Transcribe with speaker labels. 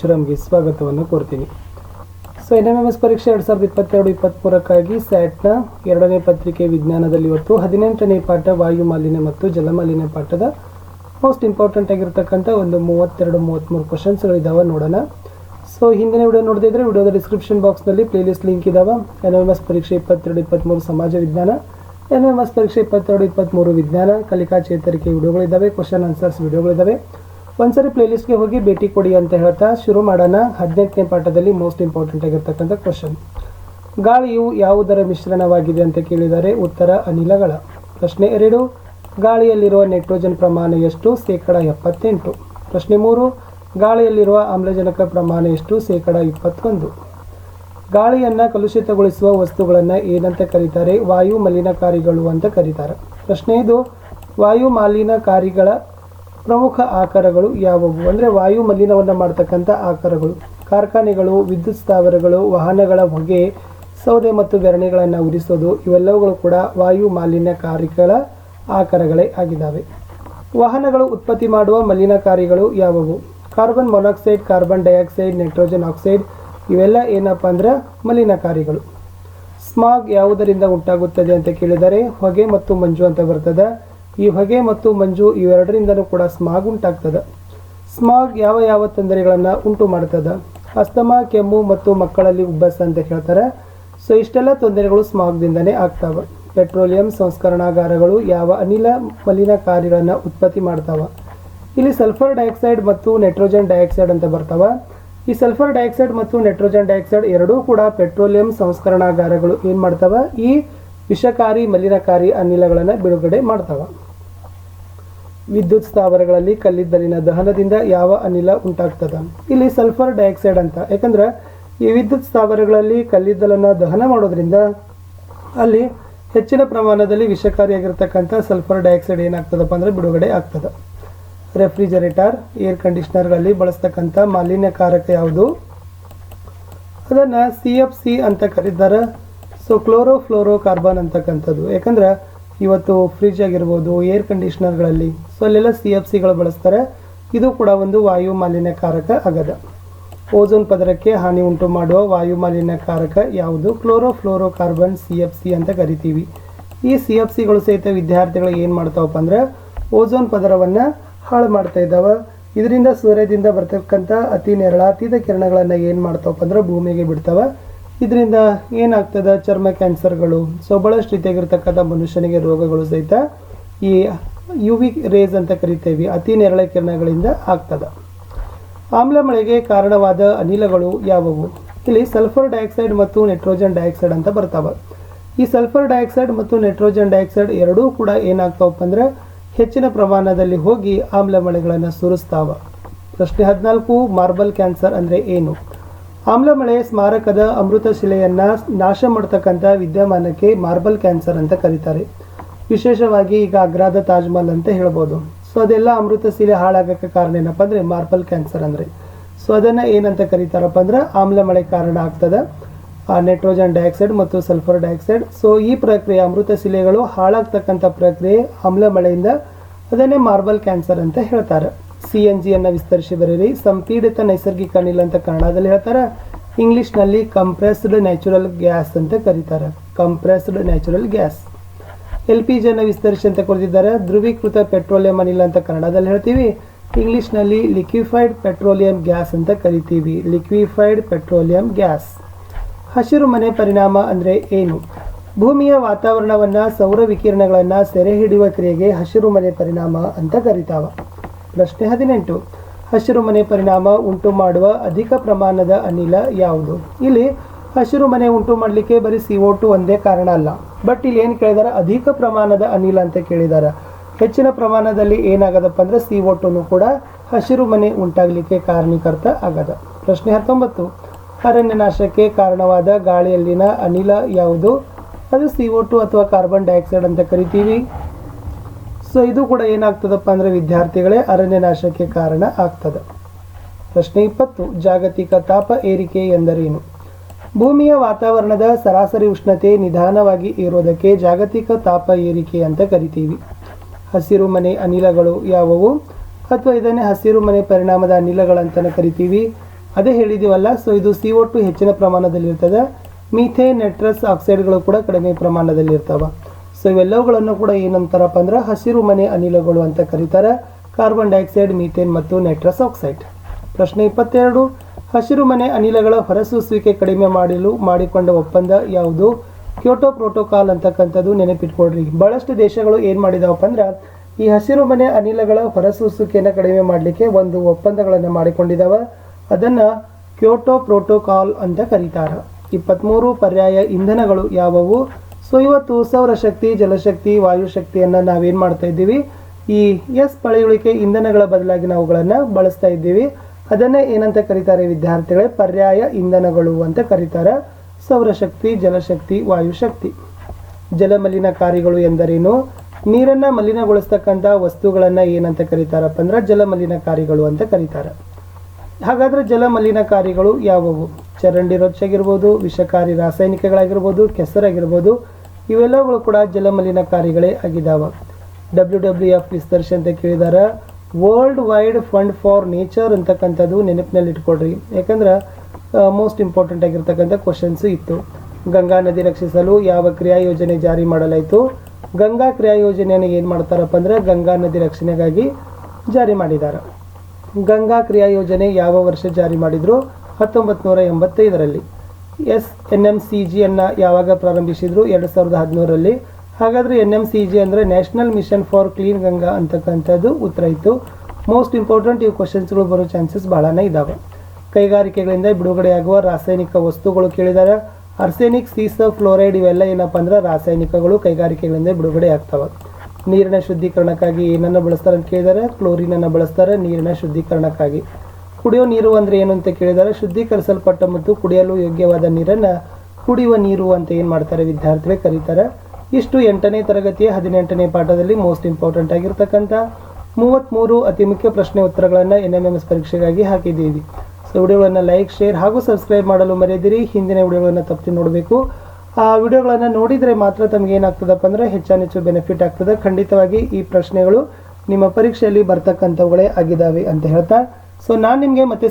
Speaker 1: ಶ್ರಮ್ಗೆ ಸ್ವಾಗತವನ್ನು ಕೋರ್ತೀನಿ. So N M M S ಪರೀಕ್ಷೆ ಎರಡು ಸಾವಿರದ ಇಪ್ಪತ್ತೆರಡು ಇಪ್ಪತ್ತ್ಮೂರಕ್ಕಾಗಿ ಸ್ಯಾಟ್ನ ಎರಡನೇ ಪತ್ರಿಕೆ ವಿಜ್ಞಾನದಲ್ಲಿ ಇವತ್ತು ಹದಿನೆಂಟನೇ ಪಾಠ ವಾಯು ಮಾಲಿನ್ಯ ಮತ್ತು ಜಲಮಾಲಿನ್ಯ ಪಾಠದ ಮೋಸ್ಟ್ ಇಂಪಾರ್ಟೆಂಟ್ ಆಗಿರ್ತಕ್ಕಂಥ ಒಂದು ಮೂವತ್ತೆರಡು ಮೂವತ್ತ್ಮೂರು ಕ್ವಶನ್ಸ್ಗಳಿದ್ದಾವೆ ನೋಡೋಣ. ಸೊ ಹಿಂದಿನ ವಿಡಿಯೋ ನೋಡದಿದ್ರೆ ವಿಡಿಯೋದ ಡಿಸ್ಕ್ರಿಪ್ಷನ್ ಬಾಕ್ಸ್ನಲ್ಲಿ ಪ್ಲೇಲಿಸ್ಟ್ ಲಿಂಕ್ ಇದಾವೆ ಎನ್ ಎಂ ಎಸ್ ಪರೀಕ್ಷೆ ಇಪ್ಪತ್ತೆರಡು ಇಪ್ಪತ್ತ್ಮೂರು ಸಮಾಜ ವಿಜ್ಞಾನ ಎನ್ ಎಂ ಎಸ್ ಪರೀಕ್ಷೆ ಇಪ್ಪತ್ತೆರಡು ಇಪ್ಪತ್ತ್ಮೂರು ವಿಜ್ಞಾನ, ಕಲಿಕಾ ಚೇತರಿಕೆ ವಿಡಿಯೋಗಳಿದ್ದಾವೆ ಕ್ವಶನ್ ಆನ್ಸರ್ಸ್ ವಿಡಿಯೋಗಳಿದ್ದಾವೆ ಒಂದ್ಸರಿ ಪ್ಲೇಲಿಸ್ಟ್ಗೆ ಹೋಗಿ ಭೇಟಿ ಕೊಡಿ ಅಂತ ಹೇಳ್ತಾ ಶುರು ಮಾಡೋಣ. ಹದಿನೆಂಟನೇ ಪಾಠದಲ್ಲಿ ಮೋಸ್ಟ್ ಇಂಪಾರ್ಟೆಂಟ್ ಆಗಿರ್ತಕ್ಕಂಥ ಕ್ವಶನ್. ಗಾಳಿಯು ಯಾವುದರ ಮಿಶ್ರಣವಾಗಿದೆ ಅಂತ ಕೇಳಿದರೆ ಉತ್ತರ ಅನಿಲಗಳ. ಪ್ರಶ್ನೆ ಎರಡು, ಗಾಳಿಯಲ್ಲಿರುವ ನೈಟ್ರೋಜನ್ ಪ್ರಮಾಣ ಎಷ್ಟು? ಶೇಕಡ ಎಪ್ಪತ್ತೆಂಟು. ಪ್ರಶ್ನೆ ಮೂರು, ಗಾಳಿಯಲ್ಲಿರುವ ಆಮ್ಲಜನಕ ಪ್ರಮಾಣ ಎಷ್ಟು? ಶೇಕಡ ಇಪ್ಪತ್ತೊಂದು. ಗಾಳಿಯನ್ನು ಕಲುಷಿತಗೊಳಿಸುವ ವಸ್ತುಗಳನ್ನು ಏನಂತ ಕರೀತಾರೆ? ವಾಯು ಮಲಿನಕಾರಿಗಳು ಅಂತ ಕರೀತಾರೆ. ಪ್ರಶ್ನೆ ಇದು ವಾಯು ಮಾಲಿನಕಾರಿಗಳ ಪ್ರಮುಖ ಆಕಾರಗಳು ಯಾವುವು? ಅಂದರೆ ವಾಯು ಮಲಿನವನ್ನು ಮಾಡ್ತಕ್ಕಂಥ ಆಕಾರಗಳು. ಕಾರ್ಖಾನೆಗಳು, ವಿದ್ಯುತ್ ಸ್ಥಾವರಗಳು, ವಾಹನಗಳ ಹೊಗೆ, ಸೌದೆ ಮತ್ತು ಬೆರಣಿಗಳನ್ನು ಉರಿಸೋದು, ಇವೆಲ್ಲವುಗಳು ಕೂಡ ವಾಯು ಮಾಲಿನ್ಯಕಾರಿಗಳ ಆಕಾರಗಳೇ ಆಗಿದ್ದಾವೆ. ವಾಹನಗಳು ಉತ್ಪತ್ತಿ ಮಾಡುವ ಮಲಿನಕಾರಿಗಳು ಯಾವುವು? Carbon monoxide, carbon dioxide, nitrogen oxide, ಇವೆಲ್ಲ ಏನಪ್ಪ ಅಂದ್ರೆ ಮಲಿನಕಾರಿಗಳು ಸ್ಮಾಗ್ ಯಾವುದರಿಂದ ಉಂಟಾಗುತ್ತದೆ ಅಂತ ಕೇಳಿದರೆ ಹೊಗೆ ಮತ್ತು ಮಂಜು ಅಂತ ಬರ್ತದೆ. ಈ ಹೊಗೆ ಮತ್ತು ಮಂಜು ಇವೆರಡರಿಂದಲೂ ಕೂಡ ಸ್ಮಾಗ್ ಉಂಟಾಗ್ತದೆ. ಸ್ಮಾಗ್ ಯಾವ ಯಾವ ತೊಂದರೆಗಳನ್ನು ಉಂಟು ಮಾಡ್ತದೆ? ಅಸ್ತಮಾ, ಕೆಮ್ಮು ಮತ್ತು ಮಕ್ಕಳಲ್ಲಿ ಉಬ್ಬಸ ಅಂತ ಹೇಳ್ತಾರೆ. ಸೊ ಇಷ್ಟೆಲ್ಲ ತೊಂದರೆಗಳು ಸ್ಮಾಗ್ದಿಂದನೇ ಆಗ್ತಾವೆ. ಪೆಟ್ರೋಲಿಯಂ ಸಂಸ್ಕರಣಾಗಾರಗಳು ಯಾವ ಅನಿಲ ಮಲಿನಕಾರಿಗಳನ್ನು ಉತ್ಪತ್ತಿ ಮಾಡ್ತಾವೆ. ಇಲ್ಲಿ ಸಲ್ಫರ್ ಡೈಆಕ್ಸೈಡ್ ಮತ್ತು ನೈಟ್ರೋಜನ್ ಡೈಆಕ್ಸೈಡ್ ಅಂತ ಬರ್ತಾವೆ. ಈ ಸಲ್ಫರ್ ಡೈಆಕ್ಸೈಡ್ ಮತ್ತು ನೈಟ್ರೋಜನ್ ಡೈಆಕ್ಸೈಡ್ ಎರಡೂ ಕೂಡ ಪೆಟ್ರೋಲಿಯಂ ಸಂಸ್ಕರಣಾಗಾರಗಳು ಏನು ಮಾಡ್ತಾವೆ? ಈ ವಿಷಕಾರಿ ಮಲಿನಕಾರಿ ಅನಿಲಗಳನ್ನು ಬಿಡುಗಡೆ ಮಾಡ್ತಾವ. ವಿದ್ಯುತ್ ಸ್ಥಾವರಗಳಲ್ಲಿ ಕಲ್ಲಿದ್ದಲಿನ ದಹನದಿಂದ ಯಾವ ಅನಿಲ ಉಂಟಾಗ್ತದ? ಇಲ್ಲಿ ಸಲ್ಫರ್ ಡೈಆಕ್ಸೈಡ್ ಅಂತ. ಯಾಕಂದ್ರೆ ಈ ವಿದ್ಯುತ್ ಸ್ಥಾವರಗಳಲ್ಲಿ ಕಲ್ಲಿದ್ದಲನ್ನು ದಹನ ಮಾಡೋದ್ರಿಂದ ಅಲ್ಲಿ ಹೆಚ್ಚಿನ ಪ್ರಮಾಣದಲ್ಲಿ ವಿಷಕಾರಿಯಾಗಿರ್ತಕ್ಕಂಥ ಸಲ್ಫರ್ ಡೈಆಕ್ಸೈಡ್ ಏನಾಗ್ತದಪ್ಪ ಅಂದರೆ ಬಿಡುಗಡೆ ಆಗ್ತದೆ. ರೆಫ್ರಿಜರೇಟರ್, ಏರ್ ಕಂಡೀಷ್ನರ್ಗಳಲ್ಲಿ ಬಳಸ್ತಕ್ಕಂಥ ಮಾಲಿನ್ಯಕಾರಕ ಯಾವುದು? ಅದನ್ನು ಸಿ ಎಫ್ ಸಿ ಅಂತ ಕರೀತಾರೆ. ಸೊ ಕ್ಲೋರೋ ಫ್ಲೋರೋ ಕಾರ್ಬನ್ ಅಂತಕ್ಕಂಥದ್ದು. ಯಾಕಂದ್ರೆ ಇವತ್ತು ಫ್ರಿಜ್ ಆಗಿರ್ಬೋದು ಏರ್ ಕಂಡೀಷ್ನರ್ಗಳಲ್ಲಿ ಸೊ ಅಲ್ಲೆಲ್ಲ ಸಿ ಎಫ್ ಸಿಗಳು ಬಳಸ್ತಾರೆ. ಇದು ಕೂಡ ಒಂದು ವಾಯು ಮಾಲಿನ್ಯಕಾರಕ ಆಗದ ಓಝೋನ್ ಪದರಕ್ಕೆ ಹಾನಿ ಉಂಟು ಮಾಡುವ ವಾಯು ಮಾಲಿನ್ಯಕಾರಕ ಯಾವುದು? Chlorofluorocarbon C F C ಅಂತ ಕರಿತೀವಿ. ಈ ಸಿ ಎಫ್ ಸಿಗಳು ಸಹಿತ ವಿದ್ಯಾರ್ಥಿಗಳು ಏನು ಮಾಡ್ತಾವಪ್ಪ ಅಂದ್ರೆ ಓಝೋನ್ ಪದರವನ್ನು ಹಾಳು ಮಾಡ್ತಾ ಇದ್ದಾವೆ. ಇದರಿಂದ ಸೂರ್ಯದಿಂದ ಬರ್ತಕ್ಕಂಥ ಅತಿ ನೆರಳಾತೀತ ಕಿರಣಗಳನ್ನು ಏನು ಮಾಡ್ತಾವಪ್ಪ ಅಂದ್ರೆ ಭೂಮಿಗೆ ಬಿಡ್ತಾವೆ. ಇದರಿಂದ ಏನಾಗ್ತದೆ ಚರ್ಮ ಕ್ಯಾನ್ಸರ್ಗಳು? ಸೊ ಭಾಳಷ್ಟು ರೀತಿಯಾಗಿರ್ತಕ್ಕಂಥ ಮನುಷ್ಯನಿಗೆ ರೋಗಗಳು ಸಹಿತ ಈ ಯು ವಿ ರೇಸ್ ಅಂತ ಕರಿತೇವೆ, ಅತಿ ನೇರಳೆ ಕಿರಣಗಳಿಂದ ಆಗ್ತದೆ. ಆಮ್ಲ ಮಳೆಗೆ ಕಾರಣವಾದ ಅನಿಲಗಳು ಯಾವುವು? ಇಲ್ಲಿ ಸಲ್ಫರ್ ಡೈಆಕ್ಸೈಡ್ ಮತ್ತು ನೈಟ್ರೋಜನ್ ಡೈಆಕ್ಸೈಡ್ ಅಂತ ಬರ್ತಾವೆ. ಈ ಸಲ್ಫರ್ ಡೈಆಕ್ಸೈಡ್ ಮತ್ತು ನೈಟ್ರೋಜನ್ ಡೈಆಕ್ಸೈಡ್ ಎರಡೂ ಕೂಡ ಏನಾಗ್ತಾವಪ್ಪ ಅಂದ್ರೆ ಹೆಚ್ಚಿನ ಪ್ರಮಾಣದಲ್ಲಿ ಹೋಗಿ ಆಮ್ಲ ಮಳೆಗಳನ್ನು ಸುರಿಸ್ತಾವ. ಪ್ರಶ್ನೆ ಹದಿನಾಲ್ಕು ಮಾರ್ಬಲ್ ಕ್ಯಾನ್ಸರ್ ಅಂದರೆ ಏನು? ಆಮ್ಲಮಳೆ ಸ್ಮಾರಕದ ಅಮೃತ ಶಿಲೆಯನ್ನು ನಾಶ ಮಾಡ್ತಕ್ಕಂಥ ವಿದ್ಯಮಾನಕ್ಕೆ ಮಾರ್ಬಲ್ ಕ್ಯಾನ್ಸರ್ ಅಂತ ಕರೀತಾರೆ. ವಿಶೇಷವಾಗಿ ಈಗ ಅಗ್ರಾದ ತಾಜ್ಮಹಲ್ ಅಂತ ಹೇಳ್ಬೋದು. ಸೊ ಅದೆಲ್ಲ ಅಮೃತ ಶಿಲೆ ಹಾಳಾಗಕ್ಕೆ ಕಾರಣ ಏನಪ್ಪ ಅಂದರೆ ಮಾರ್ಬಲ್ ಕ್ಯಾನ್ಸರ್ ಅಂದರೆ. ಸೊ ಅದನ್ನು ಏನಂತ ಕರೀತಾರಪ್ಪ ಅಂದ್ರೆ ಆಮ್ಲಮಳೆ ಕಾರಣ ಆಗ್ತದೆ. ನೈಟ್ರೋಜನ್ ಡೈಆಕ್ಸೈಡ್ ಮತ್ತು ಸಲ್ಫರ್ ಡೈಆಕ್ಸೈಡ್ ಸೊ ಈ ಪ್ರಕ್ರಿಯೆ ಅಮೃತ ಶಿಲೆಗಳು ಹಾಳಾಗ್ತಕ್ಕಂಥ ಪ್ರಕ್ರಿಯೆ ಆಮ್ಲಮಳೆಯಿಂದ ಅದನ್ನೇ ಮಾರ್ಬಲ್ ಕ್ಯಾನ್ಸರ್ ಅಂತ ಹೇಳ್ತಾರೆ. ಸಿ ಎನ್ ಜಿಯನ್ನು ವಿಸ್ತರಿಸಿ ಬರೀರಿ. ಸಂಪೀಡಿತ ನೈಸರ್ಗಿಕ ಅನಿಲ ಅಂತ ಕನ್ನಡದಲ್ಲಿ ಹೇಳ್ತಾರೆ. ಇಂಗ್ಲೀಷ್ನಲ್ಲಿ ಕಂಪ್ರೆಸ್ಡ್ ನ್ಯಾಚುರಲ್ ಗ್ಯಾಸ್ ಅಂತ ಕರೀತಾರೆ. Compressed natural gas L P ಜಿಯನ್ನು ವಿಸ್ತರಿಸಿ ಅಂತ ಕೊಡ್ತಿದ್ದಾರೆ ಧ್ರುವೀಕೃತ ಪೆಟ್ರೋಲಿಯಂ ಅನಿಲ ಅಂತ ಕನ್ನಡದಲ್ಲಿ ಹೇಳ್ತೀವಿ. ಇಂಗ್ಲೀಷ್ನಲ್ಲಿ ಲಿಕ್ವಿಫೈಡ್ ಪೆಟ್ರೋಲಿಯಂ ಗ್ಯಾಸ್ ಅಂತ ಕರಿತೀವಿ. ಲಿಕ್ವಿಫೈಡ್ ಪೆಟ್ರೋಲಿಯಂ ಗ್ಯಾಸ್ ಹಸಿರು ಮನೆ ಪರಿಣಾಮ ಅಂದರೆ ಏನು? ಭೂಮಿಯ ವಾತಾವರಣವನ್ನು ಸೌರ ವಿಕಿರಣಗಳನ್ನು ಸೆರೆ ಹಿಡಿಯುವ ಕ್ರಿಯೆಗೆ ಹಸಿರು ಮನೆ ಪರಿಣಾಮ ಅಂತ ಕರಿತಾವ. ಪ್ರಶ್ನೆ ಹದಿನೆಂಟು. ಹಸಿರು ಮನೆ ಪರಿಣಾಮ ಉಂಟು ಮಾಡುವ ಅಧಿಕ ಪ್ರಮಾಣದ ಅನಿಲ ಯಾವುದು? ಇಲ್ಲಿ ಹಸಿರು ಮನೆ ಉಂಟು ಮಾಡಲಿಕ್ಕೆ ಬರೀ ಸಿ ಒ ಟು ಒಂದೇ ಕಾರಣ ಅಲ್ಲ. ಬಟ್ ಇಲ್ಲಿ ಏನು ಕೇಳಿದಾರೆ? ಅಧಿಕ ಪ್ರಮಾಣದ ಅನಿಲ ಅಂತ ಕೇಳಿದ್ದಾರೆ ಹೆಚ್ಚಿನ ಪ್ರಮಾಣದಲ್ಲಿ ಏನಾಗದಪ್ಪ ಅಂದ್ರೆ ಸಿ ಒ ಕೂಡ ಹಸಿರು ಮನೆ ಉಂಟಾಗಲಿಕ್ಕೆ ಕಾರಣೀಕರ್ತ ಆಗದ. ಪ್ರಶ್ನೆ ಹತ್ತೊಂಬತ್ತು. ಅರಣ್ಯ ನಾಶಕ್ಕೆ ಕಾರಣವಾದ ಗಾಳಿಯಲ್ಲಿನ ಅನಿಲ ಯಾವುದು? ಅದು ಸಿ ಒ ಟು ಅಥವಾ ಕಾರ್ಬನ್ ಡೈಆಕ್ಸೈಡ್ ಅಂತ ಕರಿತೀವಿ. ಸೊ ಇದು ಕೂಡ ಏನಾಗ್ತದಪ್ಪ ಅಂದರೆ ವಿದ್ಯಾರ್ಥಿಗಳೇ ಅರಣ್ಯ ನಾಶಕ್ಕೆ ಕಾರಣ ಆಗ್ತದೆ. ಪ್ರಶ್ನೆ ಇಪ್ಪತ್ತು, ಜಾಗತಿಕ ತಾಪ ಏರಿಕೆ ಎಂದರೇನು? ಭೂಮಿಯ ವಾತಾವರಣದ ಸರಾಸರಿ ಉಷ್ಣತೆ ನಿಧಾನವಾಗಿ ಏರೋದಕ್ಕೆ ಜಾಗತಿಕ ತಾಪ ಏರಿಕೆ ಅಂತ ಕರಿತೀವಿ. ಹಸಿರು ಮನೆ ಅನಿಲಗಳು ಯಾವುವು? ಅಥವಾ ಇದನ್ನೇ ಹಸಿರು ಮನೆ ಪರಿಣಾಮದ ಅನಿಲಗಳಂತಲೇ ಕರಿತೀವಿ. ಅದೇ ಹೇಳಿದೀವಲ್ಲ, ಸೊ ಇದು ಸಿ ಒ ಟು ಹೆಚ್ಚಿನ ಪ್ರಮಾಣದಲ್ಲಿರ್ತದೆ. ಮೀಥೇನ್, ನೆಟ್ರಸ್, ಆಕ್ಸೈಡ್ಗಳು ಕೂಡ ಕಡಿಮೆ ಪ್ರಮಾಣದಲ್ಲಿ ಇರ್ತಾವ ಸೊ ಇವೆಲ್ಲವುಗಳನ್ನು ಕೂಡ ಏನಂತಾರಪ್ಪ ಅಂದ್ರೆ ಹಸಿರು ಮನೆ ಅನಿಲಗಳು ಅಂತ ಕರೀತಾರೆ. ಕಾರ್ಬನ್ ಡೈಆಕ್ಸೈಡ್ ಮೀಥೇನ್ ಮತ್ತು ನೈಟ್ರಸ್ ಆಕ್ಸೈಡ್ ಪ್ರಶ್ನೆ ಇಪ್ಪತ್ತೆರಡು, ಹಸಿರು ಮನೆ ಅನಿಲಗಳ ಹೊರಸೂಸುವಿಕೆ ಕಡಿಮೆ ಮಾಡಲು, ಮಾಡಿಕೊಂಡ ಒಪ್ಪಂದ ಯಾವುದು? ಕ್ಯೋಟೋ ಪ್ರೋಟೋಕಾಲ್ ಅಂತಕ್ಕಂಥದ್ದು ನೆನಪಿಟ್ಕೊಳ್ರಿ. ಬಹಳಷ್ಟು ದೇಶಗಳು ಏನು ಮಾಡಿದಾವಪ್ಪ ಅಂದ್ರೆ, ಈ ಹಸಿರು ಮನೆ ಅನಿಲಗಳ ಹೊರಸೂಸುವಿಕೆಯನ್ನು ಕಡಿಮೆ ಮಾಡಲಿಕ್ಕೆ ಒಂದು ಒಪ್ಪಂದಗಳನ್ನು ಮಾಡಿಕೊಂಡಿದ್ದಾವೆ ಅದನ್ನು ಕ್ಯೋಟೋ ಪ್ರೋಟೋಕಾಲ್ ಅಂತ ಕರೀತಾರೆ. ಇಪ್ಪತ್ತ್ಮೂರು ಪರ್ಯಾಯ ಇಂಧನಗಳು ಯಾವುವು? ಸೊ ಇವತ್ತು ಸೌರಶಕ್ತಿ ಜಲಶಕ್ತಿ ವಾಯುಶಕ್ತಿಯನ್ನು ನಾವೇನು ಮಾಡ್ತಾ ಇದ್ದೀವಿ? ಈ ಎಸ್ ಪಳೆಯುಳಿಕೆ ಇಂಧನಗಳ ಬದಲಾಗಿ ನಾವುಗಳನ್ನು ಬಳಸ್ತಾ ಇದ್ದೀವಿ. ಅದನ್ನೇ ಏನಂತ ಕರೀತಾರೆ ವಿದ್ಯಾರ್ಥಿಗಳೇ? ಪರ್ಯಾಯ ಇಂಧನಗಳು ಅಂತ ಕರೀತಾರೆ. ಸೌರಶಕ್ತಿ ಜಲಶಕ್ತಿ ವಾಯುಶಕ್ತಿ ಜಲಮಲಿನಕಾರಿಗಳು ಎಂದರೇನು? ನೀರನ್ನು ಮಲಿನಗೊಳಿಸ್ತಕ್ಕಂಥ ವಸ್ತುಗಳನ್ನು ಏನಂತ ಕರೀತಾರಪ್ಪ ಅಂದ್ರೆ ಜಲಮಲಿನಕಾರಿಗಳು ಅಂತ ಕರೀತಾರೆ. ಹಾಗಾದ್ರೆ ಜಲಮಲಿನಕಾರಿಗಳು ಯಾವುವು? ಚರಂಡಿ ರೊಚ್ಚಾಗಿರ್ಬೋದು, ವಿಷಕಾರಿ ರಾಸಾಯನಿಕಗಳಾಗಿರ್ಬೋದು, ಕೆಸರಾಗಿರ್ಬೋದು ಇವೆಲ್ಲವುಗಳು ಕೂಡ ಜಲಮಲಿನಕಾರಿಗಳೇ ಆಗಿದ್ದಾವೆ. ಡಬ್ಲ್ಯೂ ಡಬ್ಲ್ಯೂ ಎಫ್ ವಿಸ್ತರಿಸಿ ಅಂತ ಕೇಳಿದಾರೆ World Wide Fund for Nature ಅಂತಕ್ಕಂಥದ್ದು ನೆನಪಿನಲ್ಲಿ ಇಟ್ಕೊಳ್ರಿ ಯಾಕಂದ್ರೆ ಮೋಸ್ಟ್ ಇಂಪಾರ್ಟೆಂಟ್ ಆಗಿರ್ತಕ್ಕಂಥ ಕ್ವಶನ್ಸ್ ಇತ್ತು. ಗಂಗಾ ನದಿ ರಕ್ಷಿಸಲು ಯಾವ ಕ್ರಿಯಾ ಯೋಜನೆ ಜಾರಿ ಮಾಡಲಾಯಿತು? ಗಂಗಾ ಕ್ರಿಯಾ ಯೋಜನೆಯನ್ನು ಏನು ಮಾಡ್ತಾರಪ್ಪ ಅಂದ್ರೆ ಗಂಗಾ ನದಿ ರಕ್ಷಣೆಗಾಗಿ ಜಾರಿ ಮಾಡಿದ್ದಾರೆ ಗಂಗಾ ಕ್ರಿಯಾ ಯೋಜನೆ ಯಾವ ವರ್ಷ ಜಾರಿ ಮಾಡಿದ್ರು? ಹತ್ತೊಂಬತ್ತು ನೂರ ಎಂಬತ್ತೈದರಲ್ಲಿ. ಎಸ್ ಎನ್ ಎಂ ಸಿ ಜಿಯನ್ನು ಯಾವಾಗ ಪ್ರಾರಂಭಿಸಿದ್ರು? ಎರಡು ಸಾವಿರದ ಹದಿಮೂರರಲ್ಲಿ. ಹಾಗಾದರೆ ಎನ್ ಎಂ ಸಿ ಜಿ ಅಂದರೆ national mission for clean Ganga ಅಂತಕ್ಕಂಥದ್ದು ಉತ್ತರ ಇತ್ತು. ಮೋಸ್ಟ್ ಇಂಪಾರ್ಟೆಂಟ್ ಈ ಕ್ವಶನ್ಸ್ಗಳು ಬರೋ ಚಾನ್ಸಸ್ ಬಹಳನೇ ಇದ್ದಾವೆ ಕೈಗಾರಿಕೆಗಳಿಂದ ಬಿಡುಗಡೆಯಾಗುವ ರಾಸಾಯನಿಕ ವಸ್ತುಗಳು ಕೇಳಿದ್ದಾರೆ ಅರ್ಸೆನಿಕ್ ಸೀಸ ಫ್ಲೋರೈಡ್ ಇವೆಲ್ಲ ಏನಪ್ಪ ಅಂದ್ರೆ ರಾಸಾಯನಿಕಗಳು ಕೈಗಾರಿಕೆಗಳಿಂದ ಬಿಡುಗಡೆ ಆಗ್ತವೆ ನೀರಿನ ಶುದ್ಧೀಕರಣಕ್ಕಾಗಿ ಏನನ್ನು ಬಳಸ್ತಾರೆ ಅಂತ ಕೇಳಿದ್ದಾರೆ ಕ್ಲೋರಿನನ್ನು ಬಳಸ್ತಾರೆ ನೀರಿನ ಶುದ್ಧೀಕರಣಕ್ಕಾಗಿ. ಕುಡಿಯೋ ನೀರು ಅಂದರೆ ಏನು ಅಂತ ಕೇಳಿದರೆ, ಶುದ್ಧೀಕರಿಸಲ್ಪಟ್ಟ ಮತ್ತು ಕುಡಿಯಲು ಯೋಗ್ಯವಾದ ನೀರನ್ನು ಕುಡಿಯುವ ನೀರು ಅಂತ ಏನು ಮಾಡ್ತಾರೆ ವಿದ್ಯಾರ್ಥಿಗಳೇ ಕರೀತಾರೆ. ಇಷ್ಟು ಎಂಟನೇ ತರಗತಿಯ ಹದಿನೆಂಟನೇ ಪಾಠದಲ್ಲಿ ಮೋಸ್ಟ್ ಇಂಪಾರ್ಟೆಂಟ್ ಆಗಿರ್ತಕ್ಕಂಥ ಮೂವತ್ತ್ಮೂರು ಅತಿ ಮುಖ್ಯ ಪ್ರಶ್ನೆ ಉತ್ತರಗಳನ್ನು ಎನ್ ಎಂ ಎಂ ಎಸ್ ಪರೀಕ್ಷೆಗಾಗಿ ಹಾಕಿದ್ದೀವಿ. ಸೊ ವಿಡಿಯೋಗಳನ್ನು ಲೈಕ್ ಶೇರ್ ಹಾಗೂ ಸಬ್ಸ್ಕ್ರೈಬ್ ಮಾಡಲು ಮರೆಯದಿರಿ. ಹಿಂದಿನ ವಿಡಿಯೋಗಳನ್ನು ತಪ್ಪಿ ನೋಡಬೇಕು. ಆ ವಿಡಿಯೋಗಳನ್ನು ನೋಡಿದರೆ ಮಾತ್ರ ತಮಗೆ ಏನಾಗ್ತದಪ್ಪ ಅಂದರೆ ಹೆಚ್ಚಾನೆಚ್ಚು ಬೆನಿಫಿಟ್ ಆಗ್ತದೆ. ಖಂಡಿತವಾಗಿ ಈ ಪ್ರಶ್ನೆಗಳು ನಿಮ್ಮ ಪರೀಕ್ಷೆಯಲ್ಲಿ ಬರ್ತಕ್ಕಂಥವುಗಳೇ ಆಗಿದ್ದಾವೆ ಅಂತ ಹೇಳ್ತಾ ಸೊ ನಾನು ನಿಮಗೆ ಮತ್ತೆ